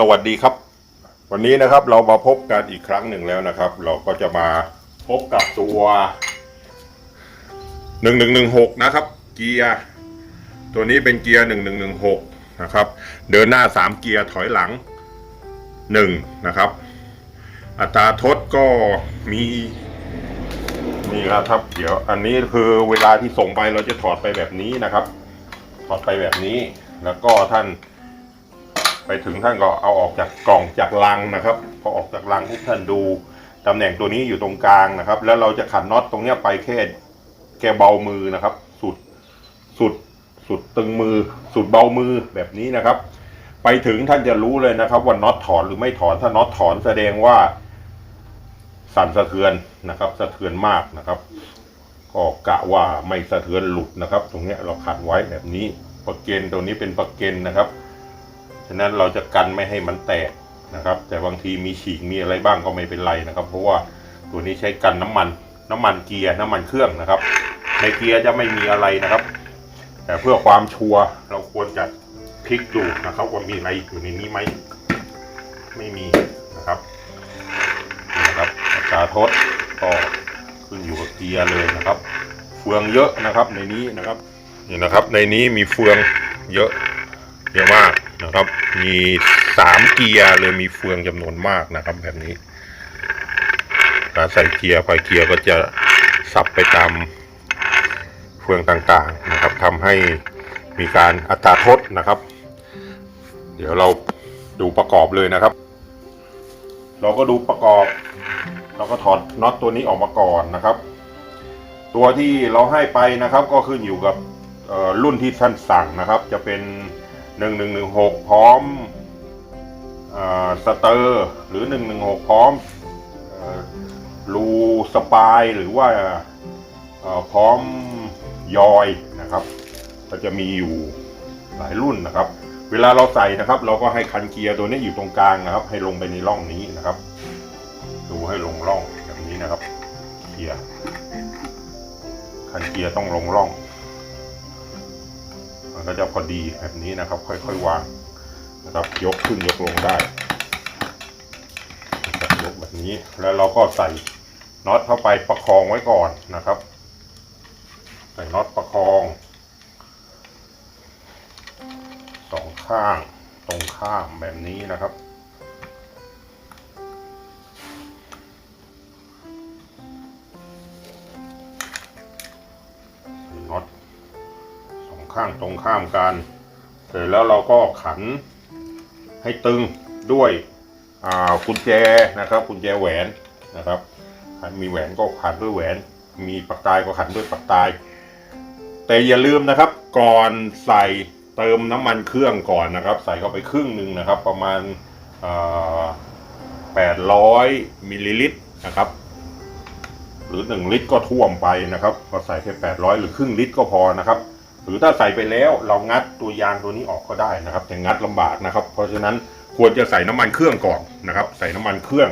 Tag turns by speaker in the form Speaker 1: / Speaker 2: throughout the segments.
Speaker 1: สวัสดีครับ วันนี้นะครับเรามาพบกันอีกครั้งหนึ่งแล้วนะครับ เราก็จะมาพบกับตัว1116นะครับ เกียร์ตัวนี้เป็นเกียร์1116นะครับ เดินหน้า3เกียร์ถอยหลัง1นะครับ อัตราทดก็มีนี่ครับ เดี๋ยวอันนี้คือเวลาที่ส่งไปเราจะถอดไปแบบนี้นะครับ ถอดไปแบบนี้แล้วก็ท่าน ไปถึงท่านก็เอาออกจากกล่องจากลังนะครับ พอออกจากลังปุ๊บท่านดูตำแหน่งตัวนี้อยู่ตรงกลางนะครับ แล้วเราจะขันน็อตตรงเนี้ยไปแค่แกเบามือนะครับ สุดสุดสุดตึงมือ สุดเบามือแบบนี้นะครับ ไปถึงท่านจะรู้เลยนะครับ ว่าน็อตถอนหรือไม่ถอนถ้าน็อตถอนแสดงว่า สั่นสะเทือนนะครับ สะเทือนมากนะครับก็กะว่าไม่สะเทือนหลุดนะครับ ตรงเนี้ยเราขันไว้แบบนี้ประเกนตัวนี้เป็นประเกนนะครับ ฉะนั้นเราจะกันไม่ให้มันแตกนะครับ แต่บางทีมีฉีกมีอะไรบ้างก็ไม่เป็นไรนะครับ เพราะว่าตัวนี้ใช้กันน้ำมัน น้ำมันเกียร์น้ำมันเครื่องนะครับ ในเกียร์จะไม่มีอะไรนะครับ แต่เพื่อความชัวร์เราควรจะพลิกดูนะครับว่ามีอะไรอยู่ในนี้ไหมไม่มีนะครับนะครับอัตราทดก็ขึ้นอยู่กับเกียร์เลยนะครับ เฟืองเยอะนะครับในนี้นะครับนี่นะครับ ในนี้มีเฟืองเยอะเยอะมาก นะครับ มีสามเกียร์เลยมีเฟืองจำนวนมากนะครับแบบนี้การใส่เกียร์ไฟเกียร์ก็จะสับไปตามเฟืองต่างๆนะครับทำให้มีการอัตราทดนะครับ เดี๋ยวเราดูประกอบเลยนะครับ เราก็ดูประกอบ เราก็ถอดน็อตตัวนี้ออกมาก่อนนะครับ ตัวที่เราให้ไปนะครับก็ขึ้นอยู่กับรุ่นที่ท่านสั่งนะครับ จะเป็น 1116 พร้อมอสเตอร์หรือ 116 พร้อมรูสปายหรือว่าพร้อมยอยนะครับ ก็จะมีอยู่หลายรุ่นนะครับ เวลาเราใส่นะครับ เราก็ให้คันเกียร์ตัวนี้อยู่ตรงกลางนะครับ ให้ลงไปในร่องนี้นะครับ ดูให้ลงร่องแบบนี้นะครับ เกียร์คันเกียร์ต้องลงร่อง ก็จะพอดีแบบนี้นะครับ ค่อยๆวางนะครับยกขึ้นยกลงได้ยกแบบนี้แล้วเราก็ใส่น็อตเข้าไปประคองไว้ก่อนนะครับ ใส่น็อตประคองสองข้างตรงข้ามแบบนี้นะครับ ตรงข้ามกัน เสร็จแล้วเราก็ขันให้ตึงด้วยกุญแจนะครับกุญแจแหวนนะครับมีแหวนก็ขันด้วยแหวน มีปักตายก็ขันด้วยปักตาย แต่อย่าลืมนะครับ ก่อนใส่เติมน้ำมันเครื่องก่อนนะครับ ใส่เข้าไปครึ่งหนึ่งนะครับ ประมาณแปดร้อยมิลลิลิตรนะครับหรือ 1 ลิตรก็ท่วมไปนะครับ ก็ใส่แค่800 หรือครึ่งลิตรก็พอนะครับ หรือถ้าใส่ไปแล้วเรางัดตัวยางตัวนี้ออกก็ได้นะครับ แต่งัดลำบากนะครับ เพราะฉะนั้นควรจะใส่น้ำมันเครื่องก่อนนะครับ ใส่น้ำมันเครื่อง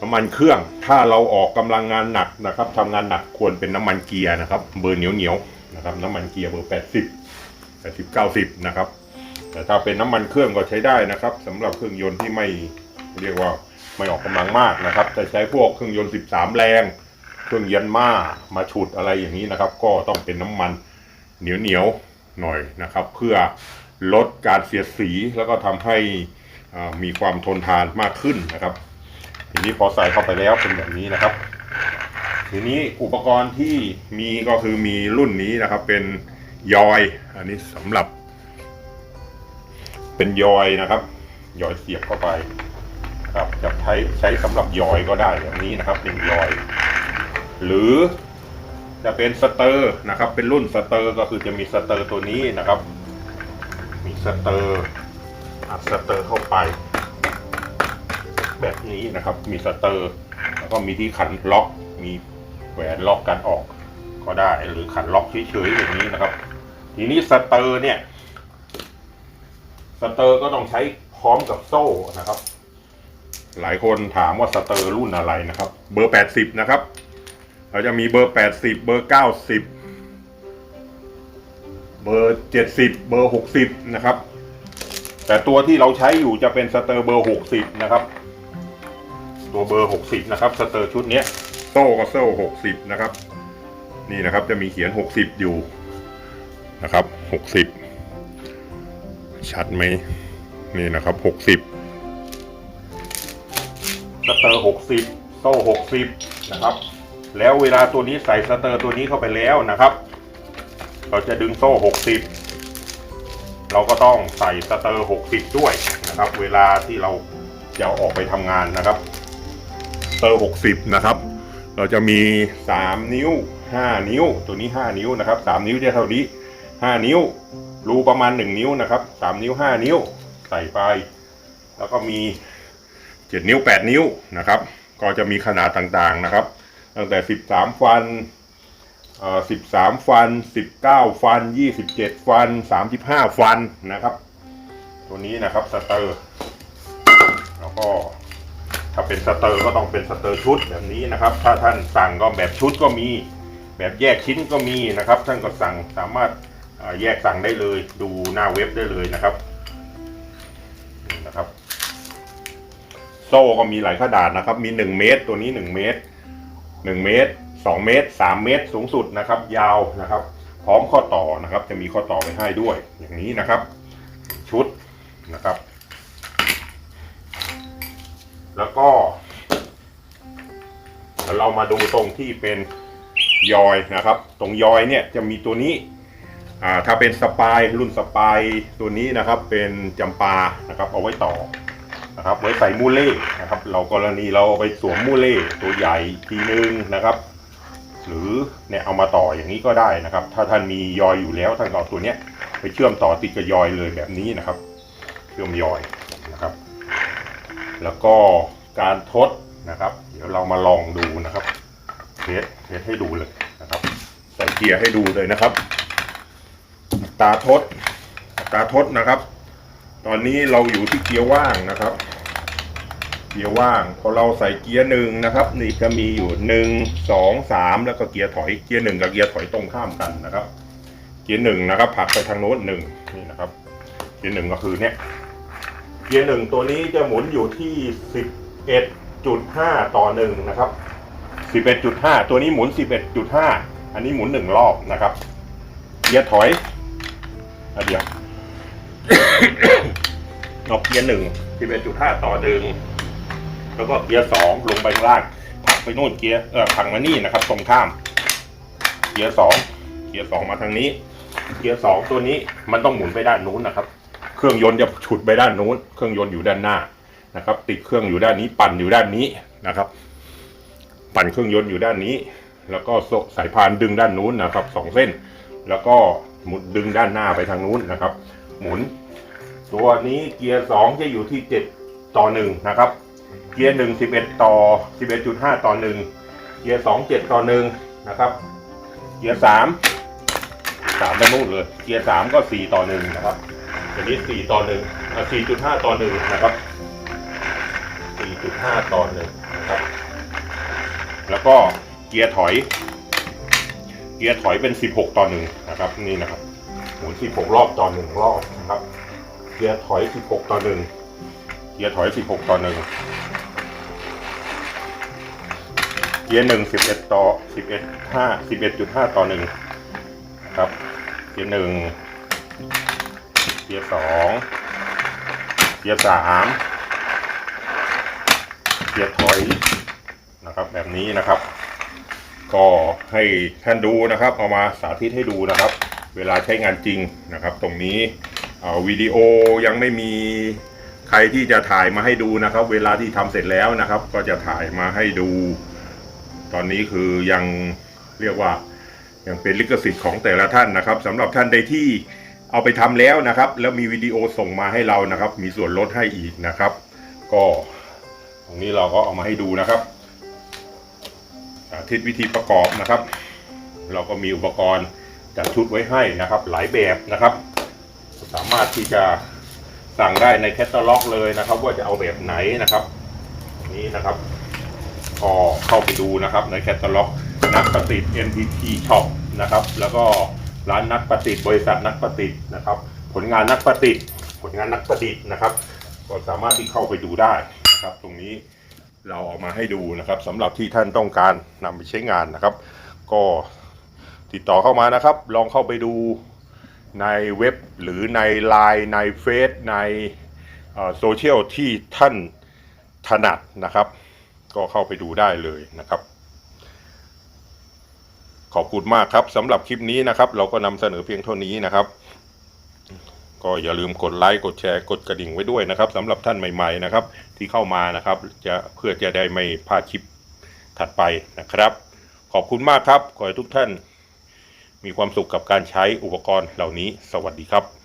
Speaker 1: น้ำมันเครื่อง ถ้าเราออกกำลังงานหนักนะครับทำงานหนักควรเป็นน้ำมันเกียร์นะครับ เบอร์เหนียวเหนียวนะครับ น้ำมันเกียร์เบอร์80 80 90นะครับ แต่ถ้าเป็นน้ำมันเครื่องก็ใช้ได้นะครับสำหรับเครื่องยนต์ที่ไม่เรียกว่าไม่ออกกำลังมากนะครับ จะใช้พวกเครื่องยนต์ 13 แรง เครื่องเยันมามาฉุดอะไรอย่างนี้นะครับ ก็ต้องเป็นน้ำมันเหนียวเหนียวๆหน่อยนะครับ เพื่อลดการเสียดสีแล้วก็ทำให้มีความทนทานมากขึ้นนะครับ ทีนี้พอใส่เข้าไปแล้วเป็นแบบนี้นะครับ ทีนี้อุปกรณ์ที่มีก็คือมีรุ่นนี้นะครับ เป็นยอยอันนี้สำหรับ เป็นยอยนะครับยอยเสียบเข้าไปครับจะใช้ใช้สำหรับยอยก็ได้แบบนี้นะครับเป็นยอย หรือจะเป็นสเตอร์นะครับ เป็นรุ่นสเตอร์ก็คือจะมีสเตอร์ตัวนี้นะครับ มีสเตอร์อัดสเตอร์เข้าไป แบบนี้นะครับ มีสเตอร์ แล้วก็มีที่ขันล็อก มีแหวนล็อกกันออกก็ได้ หรือขันล็อกเฉยๆอย่างนี้นะครับ ทีนี้สเตอร์เนี่ย สเตอร์ก็ต้องใช้พร้อมกับโซ่นะครับ หลายคนถามว่าสเตอร์รุ่นอะไรนะครับ เบอร์ 80 นะครับ เราจะมีเบอร์ 80 เบอร์ 90 เบอร์ 70 เบอร์ 60 นะครับ แต่ตัวที่เราใช้อยู่จะเป็นสเตอร์เบอร์หกสิบนะครับ ตัวเบอร์หกสิบนะครับ สเตอร์ชุดนี้โซ่ก็โซ่หกสิบนะครับ นี่นะครับจะมีเขียนหกสิบอยู่นะครับหกสิบชัดไหมนี่นะครับหกสิบสเตอร์หกสิบโซ่หกสิบนะครับ แล้วเวลาตัวนี้ใส่สเตอร์ตัวนี้เข้าไปแล้วนะครับ เราจะดึงโซ่หกสิบเราก็ต้องใส่สเตอร์หกสิบด้วยนะครับ เวลาที่เราจะออกไปทำงานนะครับสเตอร์หกสิบนะครับ เราจะมี 3 นิ้ว 5 นิ้ว ตัวนี้ 5 นิ้วนะครับ 3 นิ้วจะเท่านี้ 5 นิ้ว รูประมาณ 1 นิ้วนะครับ 3 นิ้ว 5 นิ้ว ใส่ไป แล้วก็มี 7 นิ้ว 8 นิ้วนะครับ ก็จะมีขนาดต่างๆนะครับ ตั้งแต่ 13 ฟันเอ่อ13ฟัน19ฟัน27ฟัน35ฟันนะครับ ตัวนี้นะครับสเตอร์แล้วก็ถ้าเป็นสเตอร์ก็ต้องเป็นสเตอร์ชุดแบบนี้นะครับ ถ้าท่านสั่งก็แบบชุดก็มี แบบแยกชิ้นก็มีนะครับ ท่านก็สั่งสามารถแยกสั่งได้เลยดูหน้าเว็บได้เลยนะครับนะครับ โซ่ก็มีหลายขนาดนะครับ มี 1 เมตร ตัวนี้ 1 เมตร 1 เมตร 2 เมตร 3 เมตรสูงสุดนะครับ ยาวนะครับ พร้อมข้อต่อนะครับ จะมีข้อต่อไปให้ด้วย อย่างนี้นะครับ ชุดนะครับ แล้วก็เดี๋ยวเรามาดูตรงที่เป็นยอยนะครับ ตรงยอยเนี่ยจะมีตัวนี้อ่าถ้าเป็นสปายรุ่นสปายตัวนี้นะครับ เป็นจำปานะครับ เอาไว้ต่อ นะครับ ไว้ใส่มูเล่นะครับ เรากรณีเราเอาไปสวมมูเล่ตัวใหญ่ทีนึงนะครับ หรือเนี่ยเอามาต่ออย่างนี้ก็ได้นะครับ ถ้าท่านมียอยอยู่แล้วท่านก็เอาตัวเนี้ยไปเชื่อมต่อติดกับยอยเลยแบบนี้นะครับ เชื่อมยอยนะครับ แล้วก็การทดนะครับ เดี๋ยวเรามาลองดูนะครับเทสเทสให้ดูเลยนะครับ ใส่เกียร์ให้ดูเลยนะครับ ตาทดอัตาทดนะครับ ตอนนี้เราอยู่ที่เกียร์ว่างนะครับ เกียร์ว่างพอเราใส่เกียร์หนึ่งนะครับ นี่ก็มีอยู่หนึ่งสองสามแล้วก็เกียร์ถอยเกียร์หนึ่งกับเกียร์ถอยตรงข้ามกันนะครับ เกียร์หนึ่งนะครับผลักไปทางโน้นหนึ่งนี่นะครับเกียร์หนึ่งก็คือเนี่ยเกียร์หนึ่งตัวนี้จะหมุนอยู่ที่11.5ต่อหนึ่งนะครับ11.5ตัวนี้หมุน11.5อันนี้หมุนหนึ่งรอบนะครับ เกียร์ถอยอะเดียวเอาเกียร์หนึ่ง11.5ต่อหนึ่ง แล้วก็เกียร์สองลงไปข้างล่างผลักไปโน่นเกียร์เออผักมานี่นะครับ ตรงข้าม เกียร์สองเกียร์สองมาทางนี้ เกียร์สองตัวนี้มันต้องหมุนไปด้านนู้นนะครับ เครื่องยนต์จะฉุดไปด้านนู้น เครื่องยนต์อยู่ด้านหน้านะครับ ติดเครื่องอยู่ด้านนี้ปั่นอยู่ด้านนี้นะครับ ปั่นเครื่องยนต์อยู่ด้านนี้ แล้วก็สายพานดึงด้านนู้นนะครับสองเส้น แล้วก็หมุนดึงด้านหน้าไปทางนู้นนะครับ หมุน ตัวนี้เกียร์สองจะอยู่ที่เจ็ดต่อหนึ่งนะครับ กียร์หนึ่งสิบเอ็ดต่อสิบเอ็ดจุดห้าต่อหนึ่งเกียร์สองเจ็ดต่อหนึ่งนะครับ เกียร์สามสามไปนู่นเลย เกียร์สามก็สี่ต่อหนึ่งนะครับตัวนี้สี่ต่อหนึ่งสี่จุดห้าต่อหนึ่งนะครับสี่จุดห้าต่อหนึ่งนะครับ แล้วก็เกียร์ถอย เกียร์ถอยเป็นสิบหกต่อหนึ่งนะครับ นี่นะครับหมุนสิบหกรอบต่อหนึ่งรอบนะครับ เกียร์ถอยสิบหกต่อหนึ่งเกียร์ถอยสิบหกต่อหนึ่ง เกียร์หนึ่งสิบเอ็ดต่อสิบเอ็ดห้าสิบเอ็ดจุดห้าต่อหนึ่งนะครับเกียร์หนึ่งเกียร์สองเกียร์สามเกียร์ถอยนะครับแบบนี้นะครับ ก็ให้ท่านดูนะครับ เอามาสาธิตให้ดูนะครับ เวลาใช้งานจริงนะครับ ตรงนี้วิดีโอยังไม่มีใครที่จะถ่ายมาให้ดูนะครับ เวลาที่ทำเสร็จแล้วนะครับ ก็จะถ่ายมาให้ดู ตอนนี้คือยังเรียกว่ายังเป็นลิขสิทธิ์ของแต่ละท่านนะครับสำหรับท่านใดที่เอาไปทำแล้วนะครับ แล้วมีวิดีโอส่งมาให้เรานะครับ มีส่วนลดให้อีกนะครับ ก็ตรงนี้เราก็เอามาให้ดูนะครับสาธิตวิธีประกอบนะครับ เราก็มีอุปกรณ์จัดชุดไว้ให้นะครับ หลายแบบนะครับ สามารถที่จะสั่งได้ในแคตตาล็อกเลยนะครับ ว่าจะเอาแบบไหนนะครับ นี่นะครับ ก็เข้าไปดูนะครับ ในแคตตาล็อกนักประดิษฐ์ NTT Shop นะครับ แล้วก็ร้านนักประดิษฐ์บริษัทนักประดิษฐ์นะครับ ผลงานนักประดิษฐ์ผลงานนักประดิษฐ์นะครับ ก็สามารถที่เข้าไปดูได้นะครับ ตรงนี้เราเอามาให้ดูนะครับสำหรับที่ท่านต้องการนำไปใช้งานนะครับ ก็ติดต่อเข้ามานะครับ ลองเข้าไปดูในเว็บหรือใน Line ในเฟซในโซเชียลที่ท่านถนัดนะครับ ก็เข้าไปดูได้เลยนะครับ ขอบคุณมากครับสำหรับคลิปนี้นะครับ เราก็นำเสนอเพียงเท่านี้นะครับ ก็อย่าลืมกดไลค์กดแชร์กดกระดิ่งไว้ด้วยนะครับสำหรับท่านใหม่ๆนะครับ ที่เข้ามานะครับ จะเพื่อจะได้ไม่พลาดคลิปถัดไปนะครับ ขอบคุณมากครับขอให้ทุกท่านมีความสุขกับการใช้อุปกรณ์เหล่านี้ สวัสดีครับ